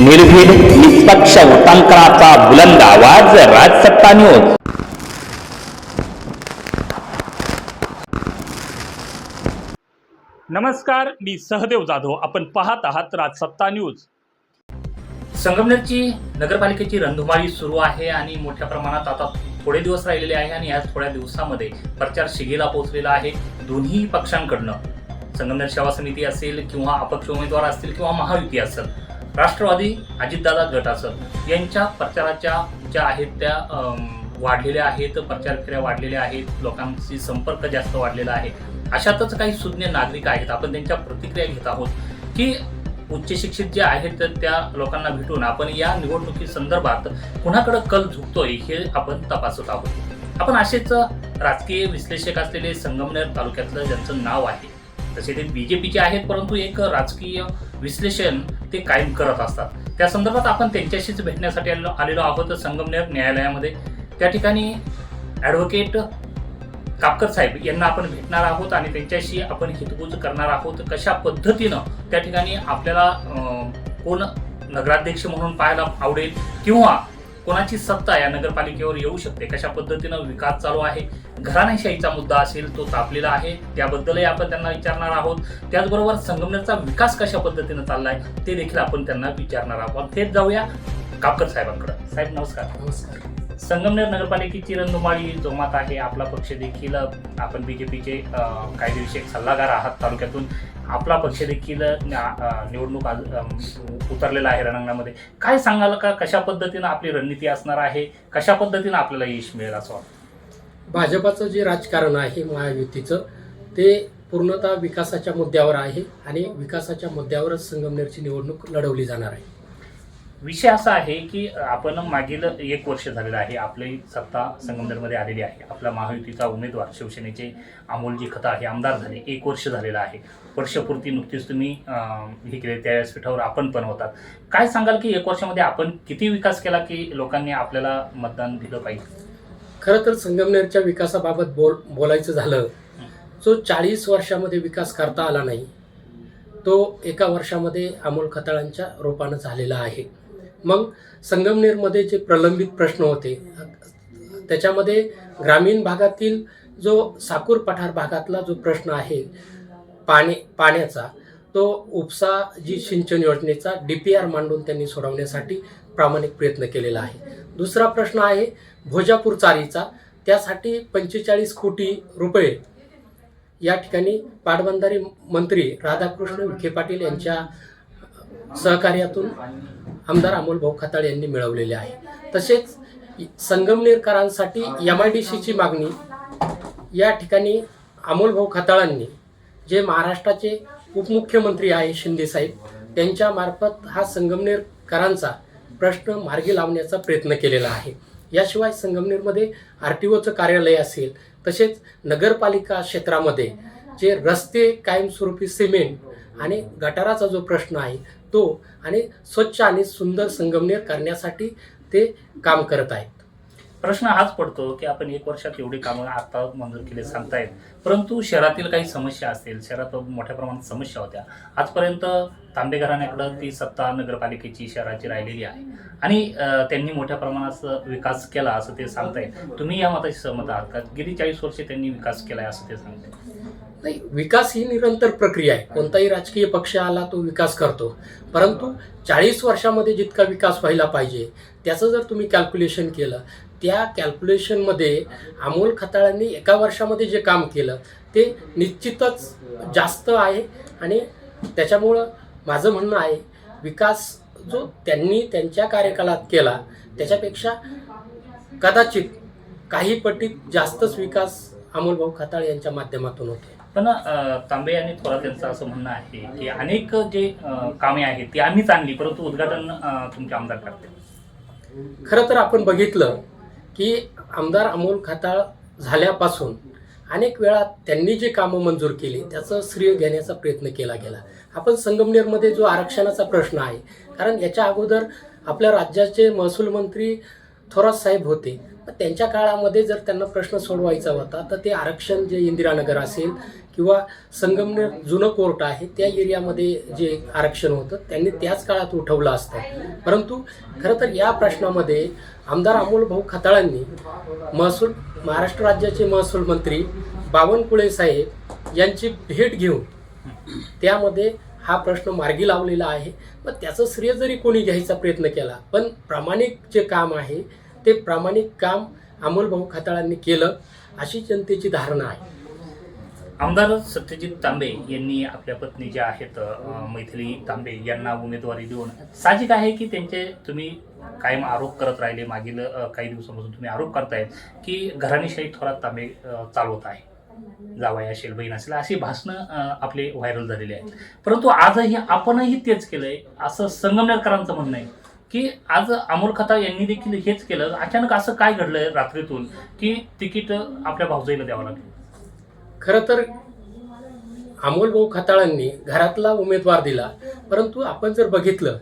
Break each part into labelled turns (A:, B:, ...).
A: निर्भीड निष्पक्ष उटांकनाचा बुलंद आवाज राजसत्ता न्यूज
B: नमस्कार मी सहदेव जाधव. आपण पाहत आहात राजसत्ता न्यूज. संगमनेरची नगरपालिकेची रणधुमाळी सुरू आहे आणि मोठ्या प्रमाणात आता थोडे दिवस राहिलेले आहे आणि या थोड्या दिवसामध्ये प्रचार शिगेला पोहोचलेला आहे दोन्ही पक्षांकडनं. संगमनेर सेवा समिती असेल किंवा अपक्ष उमेदवार असतील किंवा महायुती असेल. राष्ट्रवादी अजितदादा गट यांच्या प्रचाराच्या ज्या आहेत त्या वाढलेल्या आहेत प्रचार फेऱ्या वाढलेल्या आहेत लोकांशी संपर्क जास्त वाढलेला आहे. अशातच काही सुज्ञ नागरिक आहेत. आपण त्यांच्या प्रतिक्रिया घेत आहोत की उच्च शिक्षित जे आहेत तर त्या लोकांना भेटून आपण या निवडणुकी संदर्भात कुणाकडे कल झुकतोय हे आपण तपासत आहोत. आपण असेच राजकीय विश्लेषक असलेले संगमनेर तालुक्यातलं ज्यांचं नाव आहे तसे ते बीजेपीचे आहेत परंतु एक राजकीय विश्लेषण ते कायम करत असतात. त्या संदर्भात आपण त्यांच्याशीच भेटण्यासाठी आलेलो आलेलो आहोत संगमनेर न्यायालयामध्ये. त्या ठिकाणी ॲडव्होकेट कापकर साहेब यांना आपण भेटणार आहोत आणि त्यांच्याशी आपण हितगुज करणार आहोत. कशा पद्धतीनं त्या ठिकाणी आपल्याला कोण नगराध्यक्ष म्हणून पाहायला आवडेल किंवा कोणाची सत्ता या नगरपालिकेवर येऊ शकते कशा पद्धतीनं विकास चालू आहे घराणेशाहीचा मुद्दा असेल तो तापलेला आहे. त्याबद्दलही आपण त्यांना विचारणार आहोत. त्याचबरोबर संगमनेरचा विकास कशा पद्धतीनं चाललाय ते देखील आपण त्यांना विचारणार आहोत. तेच जाऊया कापकर साहेबांकडे. साहेब नमस्कार.
C: नमस्कार.
B: संगमनेर नगरपालिकेची रणधुमाळी जोमात आहे. आपला पक्ष देखील आपण बीजेपीचे कायदेविषयक सल्लागार आहात तालुक्यातून. आपला पक्ष देखील निवडणूक उतरलेला आहे रणांगणामध्ये. काय सांगाल का? कशा पद्धतीनं आपली रणनीती असणार आहे? कशा पद्धतीनं आपल्याला यश मिळेल असं वाटतं?
C: भाजपाचं जे राजकारण आहे महायुतीचं ते पूर्णतः विकासाच्या मुद्द्यावर आहे आणि विकासाच्या मुद्द्यावरच संगमनेरची निवडणूक लढवली जाणार आहे.
B: विषय असा आहे की आपण मागील एक वर्ष झालेलं आहे आपली सत्ता संगमनेरमध्ये आलेली आहे. आपला महायुतीचा उमेदवार शिवसेनेचे अमोलजी खता हे आमदार झाले. एक वर्ष झालेलं आहे. वर्षपूर्ती नुकतीच तुम्ही हे केले त्या व्यासपीठावर आपण पण होतात. काय सांगाल की एक वर्षामध्ये आपण किती विकास केला की लोकांनी आपल्याला मतदान दिलं पाहिजे?
C: खरं तर संगमनेरच्या विकासाबाबत बोल बोलायचं झालं जो चाळीस वर्षामध्ये विकास करता आला नाही. तो एका वर्षामध्ये अमोल खताळांच्या रूपानं झालेला आहे. मग संगमनेरमध्ये जे प्रलंबित प्रश्न होते त्याच्यामध्ये ग्रामीण भागातील जो साकूर पठार भागातला जो प्रश्न आहे पाणी पाण्याचा तो उपसा जी सिंचन योजनेचा डी पी आर मांडून त्यांनी सोडवण्यासाठी प्रामाणिक प्रयत्न केलेला आहे. दुसरा प्रश्न आहे भोजापूर चारीचा. त्यासाठी पंचेचाळीस कोटी रुपये या ठिकाणी पाटबंधारे मंत्री राधाकृष्ण विखे पाटील यांच्या सहकार्यातून आमदार अमोल भाऊ खताळ यांनी मिळवलेले आहे. तसेच संगमनेरकरांसाठी एम आय डी सीची मागणी. या ठिकाणी अमोल भाऊ खताळांनी जे महाराष्ट्राचे उपमुख्यमंत्री आहे शिंदेसाहेब त्यांच्यामार्फत हा संगमनेरकरांचा प्रश्न मार्गी लावण्याचा प्रयत्न केलेला आहे. याशिवाय संगमनेरमध्ये आर टी ओचं कार्यालय असेल तसेच नगरपालिका क्षेत्रामध्ये जे रस्ते कायमस्वरूपी सिमेंट आणि गटाराचा जो प्रश्न आहे तो आणि स्वच्छ आणि सुंदर संगमनेर करण्यासाठी ते काम करत आहेत.
B: प्रश्न हाच पडतो की आपण एक वर्षात एवढी कामं आता मंजूर केले सांगतायत परंतु शहरातील काही समस्या असतील शहरात मोठ्या प्रमाणात समस्या होत्या. आजपर्यंत तांबे घराण्याकडं ती सत्ता नगरपालिकेची शहराची राहिलेली आहे. आणि त्यांनी मोठ्या प्रमाणात विकास केला असं ते सांगतायत तुम्ही या मताशी सहमत आहात का? गेली चाळीस वर्षे त्यांनी विकास केलाय असं ते सांगताय.
C: नाही विकास ही निरंतर प्रक्रिया आहे. कोणताही राजकीय पक्ष आला तो विकास करतो. परंतु चाळीस वर्षामध्ये जितका विकास व्हायला पाहिजे त्याचं जर तुम्ही कॅल्क्युलेशन केलं त्या कॅल्क्युलेशनमध्ये अमोल खताळांनी एका वर्षामध्ये जे काम केलं ते निश्चितच जास्त आहे. आणि त्याच्यामुळं माझं म्हणणं आहे विकास जो त्यांनी त्यांच्या कार्यकालात केला त्याच्यापेक्षा कदाचित काही पटीत जास्तच विकास अमोल भाऊ खताळ यांच्या माध्यमातून होतो
B: पण तांबे आणि थोरात यांचं असं म्हणणं आहे की अनेक जे कामे आहेत ती आम्हीच आणली परंतु उद्घाटन तुमचे आमदार करते
C: खरं तर आपण बघितलं की आमदार अमोल खताळ झाल्यापासून अनेक वेळा त्यांनी जे कामं मंजूर केली त्याचं श्रेय घेण्याचा प्रयत्न केला गेला. आपण संगमनेरमध्ये जो आरक्षणाचा प्रश्न आहे कारण याच्या अगोदर आपल्या राज्याचे महसूल मंत्री थोरात साहेब होते. त्यांच्या काळामध्ये जर त्यांना प्रश्न सोडवायचा होता तर ते आरक्षण जे इंदिरानगर असेल किंवा संगमनेर जुनं कोर्ट आहे त्या एरियामध्ये जे आरक्षण होतं त्यांनी त्याच काळात उठवलं असतं. परंतु खरं तर या प्रश्नामध्ये आमदार अमोल भाऊ खताळांनी महसूल महाराष्ट्र राज्याचे महसूल मंत्री बावनकुळे साहेब यांची भेट घेऊन त्यामध्ये हा प्रश्न मार्गी लावलेला आहे. मग त्याचं श्रेय जरी कोणी घ्यायचा प्रयत्न केला पण प्रामाणिक जे काम आहे ते प्रामाणिक काम अमोलभाऊ खाताळांनी खताळांनी केलं अशी जनतेची धारणा आहे.
B: आमदार सत्यजित तांबे यांनी आपल्या पत्नी ज्या आहेत मैथिली तांबे यांना उमेदवारी देऊन साहजिक आहे की त्यांचे तुम्ही कायम आरोप करत राहिले मागील काही दिवसापासून तुम्ही आरोप करतायत की घराणेशाही थोरात तांबे चालवत आहे. जावाई असेल बहीण असेल अशी भाषणं आपले व्हायरल झालेली आहेत. परंतु आजही आपणही तेच केलंय. असं संगमनेरकरांचं म्हणणं आहे की आज अमोल खताळ यांनी देखील हेच केलं. अचानक असं काय घडलंय रात्रीतून की तिकीट आपल्या भाऊजाईला द्यावं लागलं?
C: खरं तर अमोल भाऊ खताळांनी घरातला उमेदवार दिला. परंतु आपण जर बघितलं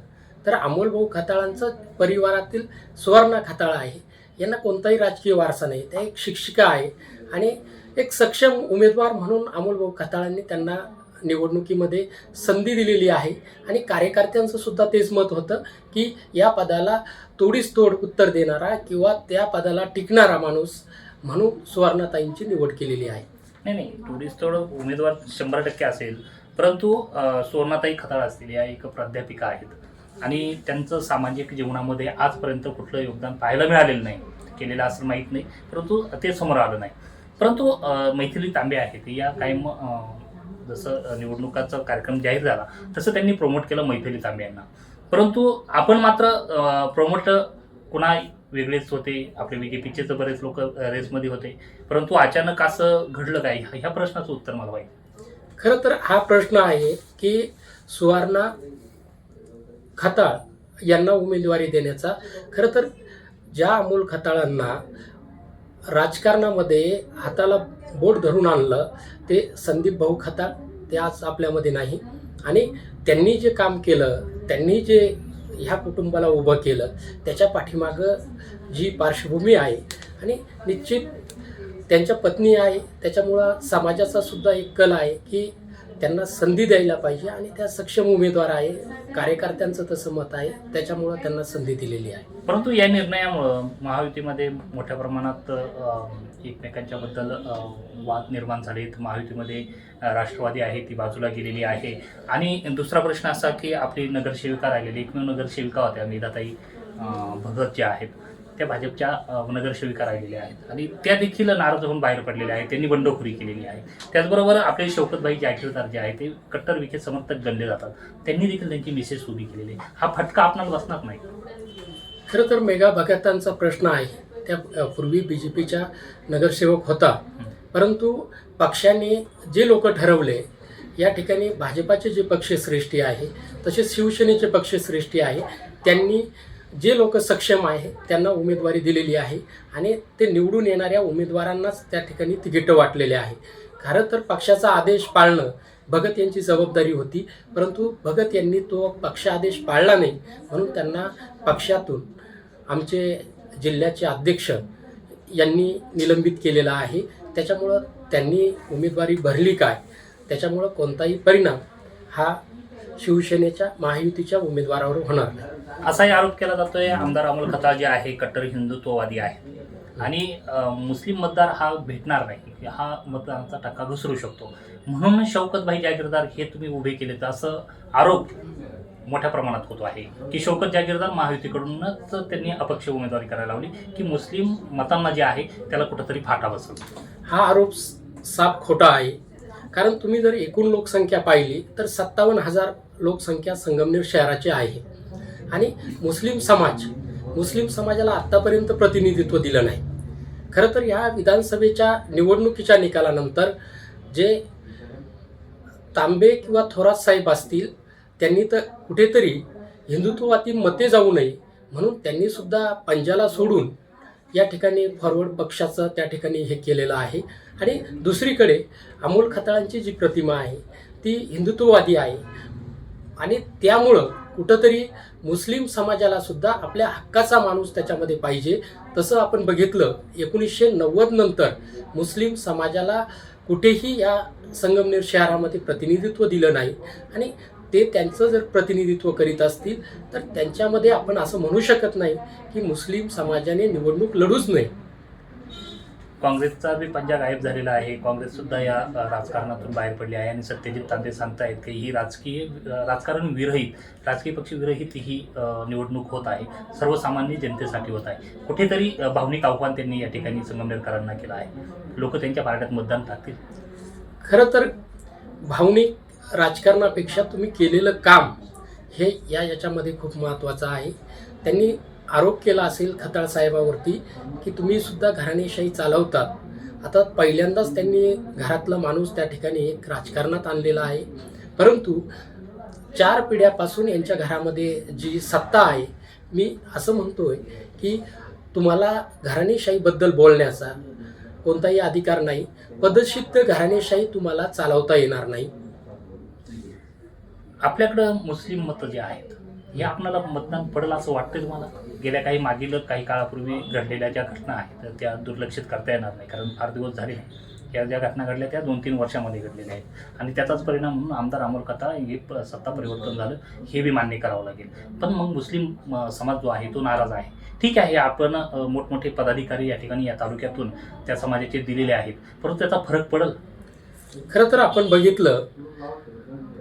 C: तर अमोल भाऊ खताळांचं परिवारातील सुवर्णा खताळा आहे. यांना कोणताही राजकीय वारसा नाही. त्या एक शिक्षिका आहे. आणि एक सक्षम उमेदवार म्हणून अमोलभाऊ खताळांनी त्यांना निवडणुकीमध्ये संधी दिलेली आहे. आणि कार्यकर्त्यांचं सुद्धा तेच मत होतं की या पदाला तोडीस तोड उत्तर देणारा किंवा त्या पदाला टिकणारा माणूस म्हणून सुवर्णाताईंची निवड केलेली आहे.
B: नाही नाही तोडीस तोड उमेदवार शंभर टक्के असेल. परंतु सुवर्णाताई खताळ असतील या एक प्राध्यापिका आहेत. आणि त्यांचं सामाजिक जीवनामध्ये आजपर्यंत कुठलं योगदान पाहायला मिळालेलं नाही केलेलं असं माहीत नाही. परंतु ते समोर आलं नाही. परंतु मैथिली तांबे आहेत या कायम जसं निवडणुकाचा कार्यक्रम जाहीर झाला तसं त्यांनी प्रमोट केलं मैथिली तांबे यांना परंतु आपण मात्र प्रमोट कुणा वेगळेच होते आपले बी जे बरेच लोक रेसमध्ये होते. परंतु अचानक असं घडलं काय? ह्या प्रश्नाचं उत्तर मला पाहिजे
C: खरं तर हा प्रश्न आहे की सुवर्णा खताळ यांना उमेदवारी देण्याचा खरं तर ज्या अमोल खताळांना राजकारणामध्ये हाताला बोट धरून आणलं ते संदीप भाऊ खताळ ते आज आपल्यामध्ये नाही. आणि त्यांनी जे काम केलं त्यांनी जे ह्या कुटुंबाला उभं केलं त्याच्या पाठीमागं जी पार्श्वभूमी आहे आणि निश्चित त्यांच्या पत्नी आहे त्याच्यामुळं समाजाचा सुद्धा एक कल आहे की त्यांना संधी द्यायला पाहिजे आणि त्या सक्षम उमेदवार आहे कार्यकर्त्यांचं तसं मत आहे त्याच्यामुळं त्यांना संधी दिलेली आहे.
B: परंतु या निर्णयामुळं महायुतीमध्ये मोठ्या प्रमाणात एकमेकांच्या बद्दल वाद निर्माण झालेत. महायुतीमध्ये राष्ट्रवादी आहे ती बाजूला गेलेली आहे. आणि दुसरा प्रश्न असा की आपली नगरसेविका राहिलेली एकमेव नगरसेविका होत्या मेधाताई भगत ज्या आहेत त्या भाजपच्या नगरसेविका राहिलेल्या आहेत. आणि त्या देखील नाराज होऊन बाहेर पडलेल्या आहेत. त्यांनी बंडखोरी केलेली आहे. त्याचबरोबर आपले शौकतभाई जागीरदार जे आहे ते कट्टर विखे समर्थक गणले जातात. त्यांनी देखील त्यांची मिसेस उभी केलेली आहे. हा फटका आपणाला बसणार नाही.
C: खरं तर मेगा भगतांचा प्रश्न आहे. त्या पूर्वी बी जे पीच्या नगरसेवक होता. परंतु पक्षाने जे लोक ठरवले या ठिकाणी भाजपाचे जे पक्षश्रेष्ठी आहे तसेच शिवसेनेचे पक्षश्रेष्ठी आहे त्यांनी जे लोक सक्षम आहे त्यांना उमेदवारी दिलेली आहे आणि ते निवडून येणाऱ्या उमेदवारांनाच त्या ठिकाणी तिकीटं वाटलेले आहे. खरं तर पक्षाचा आदेश पाळणं भगत यांची जबाबदारी होती परंतु भगत यांनी तो पक्ष आदेश पाळला नाही. म्हणून त्यांना पक्षातून आमचे जिल्ह्याचे अध्यक्ष यांनी निलंबित केलेला आहे. त्याच्यामुळं त्यांनी उमेदवारी भरली काय? त्याच्यामुळं कोणताही परिणाम हा शिवसेनेच्या महायुतीच्या उमेदवारावर होणार नाही.
B: असाही आरोप केला जातोय. आमदार अमोल खताळ जे आहे कट्टर हिंदुत्ववादी आहे. आणि मुस्लिम मतदार हा भेटणार नाही. हा मतदारांचा टक्का घसरू शकतो. म्हणून शौकतभाई जागीरदार हे तुम्ही उभे केलेत असं आरोप मोठ्या प्रमाणात होतो आहे. की शौकत जागीरदार महायुतीकडूनच त्यांनी अपक्ष उमेदवारी करायला लावली. की मुस्लिम मतांना जे आहे त्याला कुठंतरी फाटा बसल
C: हा आरोप साफ खोटा आहे. कारण तुम्ही जर एकूण लोकसंख्या पाहिली तर सत्तावन्न हजार लोकसंख्या संगमनेर शहराची आहे. आणि मुस्लिम समाज मुस्लिम समाजाला आत्तापर्यंत प्रतिनिधित्व दिलं नाही. खरं तर या विधानसभेच्या निवडणुकीच्या निकालानंतर जे तांबे किंवा थोरात साहेब असतील त्यांनी तर कुठेतरी हिंदुत्ववादी मते जाऊ नये म्हणून त्यांनी सुद्धा पंजाला सोडून या ठिकाणी फॉरवर्ड पक्षाचं त्या ठिकाणी हे केलेलं आहे. आणि दुसरीकडे अमोल खताळांची जी प्रतिमा आहे ती हिंदुत्ववादी आहे. आणि त्यामुळं कुठंतरी मुस्लिम समाजाला सुद्धा आपल्या हक्काचा माणूस त्याच्यामध्ये पाहिजे. तसं आपण बघितलं एकोणीसशे नव्वद नंतर मुस्लिम समाजाला कुठेही या संगमनेर शहरामध्ये प्रतिनिधित्व दिलं नाही. आणि ते त्यांचं जर प्रतिनिधित्व करीत असतील तर त्यांच्यामध्ये आपण असं म्हणू शकत नाही की मुस्लिम समाजाने निवडणूक लढूच नये.
B: काँग्रेसचा बी पंजा गायब झालेला आहे. काँग्रेससुद्धा या राजकारणातून बाहेर पडली आहे आणि सत्यजित तांबे सांगतायत की ही राजकीय राजकारण विरहित राजकीय पक्ष विरहित ही निवडणूक होत आहे. सर्वसामान्य जनतेसाठी होत आहे. कुठेतरी भावनिक आव्हान त्यांनी या ठिकाणी संगमनेरकरांना केलं आहे. लोक त्यांच्या पार्ट्यात मतदान टाकतील.
C: खरं तर भावनिक राजकारणापेक्षा तुम्ही केलेलं काम हे या याच्यामध्ये खूप महत्त्वाचं आहे. त्यांनी आरोप केला असेल खताळ साहेबावरती की तुम्ही सुद्धा घराणेशाही चालवतात आता पहिल्यांदाच त्यांनी घरातला माणूस त्या ठिकाणी एक राजकारणात आणलेला आहे. परंतु चार पिढ्यापासून यांच्या घरामध्ये जी सत्ता आहे मी असं म्हणतोय की तुम्हाला घराणेशाहीबद्दल बोलण्याचा कोणताही अधिकार नाही. पदसिद्ध घराणेशाही तुम्हाला चालवता येणार नाही.
B: आपल्याकडं मुस्लिम मतं जे आहेत हे आपणाला मतदान पडेल असं वाटतं तुम्हाला? गेल्या काही मागील काही काळापूर्वी घडलेल्या ज्या घटना आहेत तर त्या दुर्लक्षित करता येणार नाही कारण फार दिवस झाले नाही. या ज्या घटना घडल्या त्या दोन तीन वर्षामध्ये घडलेल्या आहेत. आणि त्याचाच परिणाम म्हणून आमदार अमोल कथा हे सत्ता परिवर्तन झालं हे बी मान्य करावं लागेल. पण मग मुस्लिम समाज जो आहे तो नाराज आहे. ठीक आहे आपण मोठमोठे पदाधिकारी या ठिकाणी या तालुक्यातून त्या समाजाचे दिलेले आहेत परंतु त्याचा फरक पडेल.
C: खरं तर आपण बघितलं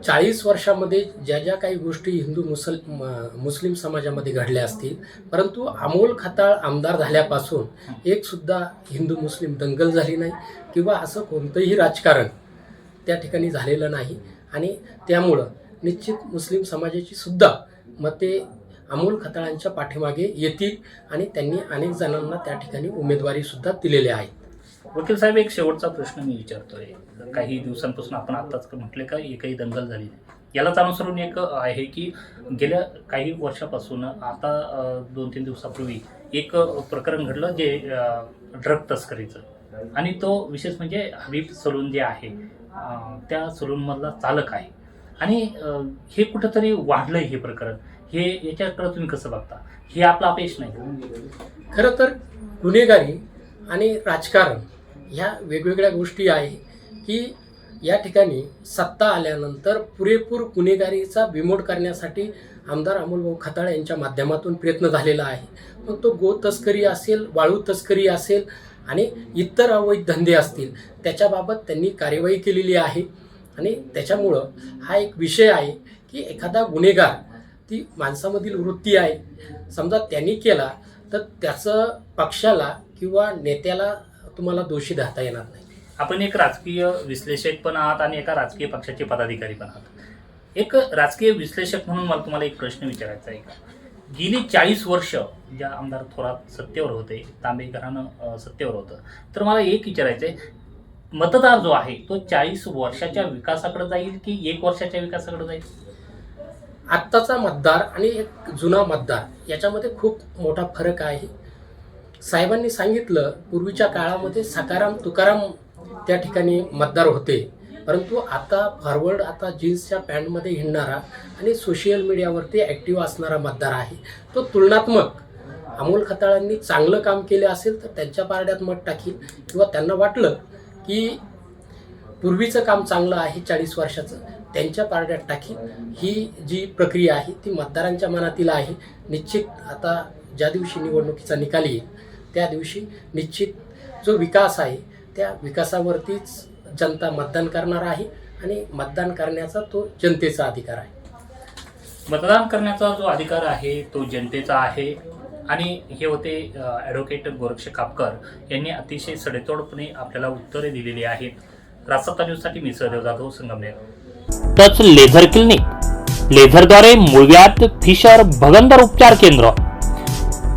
C: चाळीस वर्षामध्ये ज्या ज्या काही गोष्टी हिंदू मुसल म- मुस्लिम समाजामध्ये घडल्या असतील परंतु अमोल खताळ आमदार झाल्यापासून एक सुद्धा हिंदू मुस्लिम दंगल झाली नाही किंवा असं कोणतंही राजकारण त्या ठिकाणी झालेलं नाही. आणि त्यामुळं निश्चित मुस्लिम समाजाची सुद्धा मते अमोल खताळांच्या पाठीमागे येतील आणि त्यांनी अनेक जणांना त्या ठिकाणी उमेदवारीसुद्धा दिलेल्या आहेत. आहे
B: वकील साहेब एक शेवटचा प्रश्न मी विचारतोय. काही दिवसांपासून आपण आत्ताच म्हटले का एकही दंगल झाली नाही. यालाच अनुसरून एक आहे की गेल्या काही वर्षापासून आता दोन तीन दिवसापूर्वी एक प्रकरण घडलं जे ड्रग तस्करीचं. आणि तो विशेष म्हणजे हबीब सलून जे आहे त्या सलूनमधला चालक आहे. आणि हे कुठंतरी वाढलंय हे प्रकरण. हे याच्याकडे तुम्ही कसं बघता? हे आपलं अपयश नाही.
C: खरं तर गुन्हेगारी आणि राजकारण ह्या वेगवेगळ्या गोष्टी आहे की या ठिकाणी सत्ता आल्यानंतर पुरेपूर गुन्हेगारीचा बिमोड करण्यासाठी आमदार अमोलभाऊ खताळ यांच्या माध्यमातून प्रयत्न झालेला आहे. मग तो गो तस्करी असेल वाळू तस्करी असेल आणि इतर अवैध धंदे असतील त्याच्याबाबत त्यांनी कार्यवाही केलेली आहे. आणि त्याच्यामुळं हा एक विषय आहे की एखादा गुन्हेगार ती माणसामधील वृत्ती आहे. समजा त्यांनी केला तर त्याचं पक्षाला किंवा नेत्याला तुम्हाला दोषी धरता येणार नाही.
B: आपण एक राजकीय विश्लेषक पण आहात आणि एका राजकीय पक्षाचे पदाधिकारी पण आहात. एक राजकीय विश्लेषक म्हणून मला तुम्हाला एक प्रश्न विचारायचा आहे का? गेली चाळीस वर्ष ज्या आमदार थोरात सत्तेवर होते तांबे घराणं अं, सत्तेवर होतं. तर मला एक विचारायचं आहे मतदार जो आहे तो चाळीस वर्षाच्या विकासाकडे जाईल की एक वर्षाच्या विकासाकडे जाईल?
C: आत्ताचा मतदार आणि एक जुना मतदार याच्यामध्ये खूप मोठा फरक आहे. साहेबांनी सांगितलं पूर्वीच्या काळामध्ये सकाराम तुकाराम त्या ठिकाणी मतदार होते. परंतु आता फॉरवर्ड आता जीन्सच्या पॅन्टमध्ये हिंडणारा आणि सोशल मीडियावरती ॲक्टिव्ह असणारा मतदार आहे. तो तुलनात्मक. अमोल खताळांनी चांगलं काम केलं असेल तर त्यांच्या पारड्यात मत टाकील किंवा त्यांना वाटलं की पूर्वीचं काम चांगलं आहे चाळीस वर्षाचं त्यांच्या पारड्यात टाकील ही जी प्रक्रिया आहे ती मतदारांच्या मनातील आहे. निश्चित आता ज्या दिवशी निवडणुकीचा निकाल येईल त्या दिवशी निश्चित जो विकास आहे त्या विकासावरतीच जनता मतदान करणार आहे आणि मतदान करण्याचा तो जनतेचा अधिकार आहे.
B: मतदान करण्याचा जो अधिकार आहे तो जनतेचा आहे. आणि हे होते ॲडव्होकेट गोरक्ष कापकर यांनी अतिशय सडेतोडपणे आपल्याला उत्तरे दिलेली आहेत. राजसत्ता न्यूजसाठी मी Sahadev Jadhav Sangamner.
A: Touch laser clinic. लेझरद्वारे मूळव्याध फिशर भगंदर उपचार केंद्र.